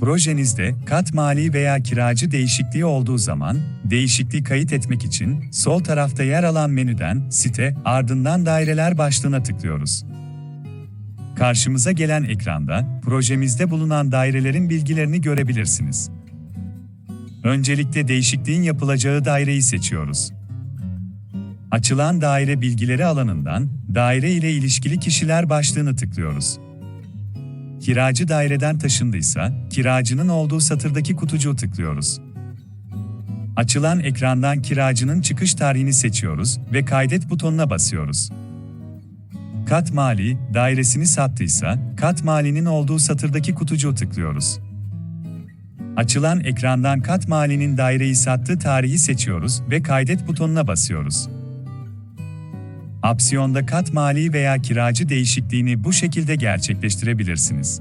Projenizde kat mali veya kiracı değişikliği olduğu zaman, değişikliği kayıt etmek için sol tarafta yer alan menüden site ardından daireler başlığına tıklıyoruz. Karşımıza gelen ekranda projemizde bulunan dairelerin bilgilerini görebilirsiniz. Öncelikle değişikliğin yapılacağı daireyi seçiyoruz. Açılan daire bilgileri alanından daire ile ilişkili kişiler başlığını tıklıyoruz. Kiracı daireden taşındıysa, kiracının olduğu satırdaki kutucuğu tıklıyoruz. Açılan ekrandan kiracının çıkış tarihini seçiyoruz ve kaydet butonuna basıyoruz. Kat mali, dairesini sattıysa, kat malinin olduğu satırdaki kutucuğu tıklıyoruz. Açılan ekrandan kat malinin daireyi sattığı tarihi seçiyoruz ve kaydet butonuna basıyoruz. Opsiyonda kat mali veya kiracı değişikliğini bu şekilde gerçekleştirebilirsiniz.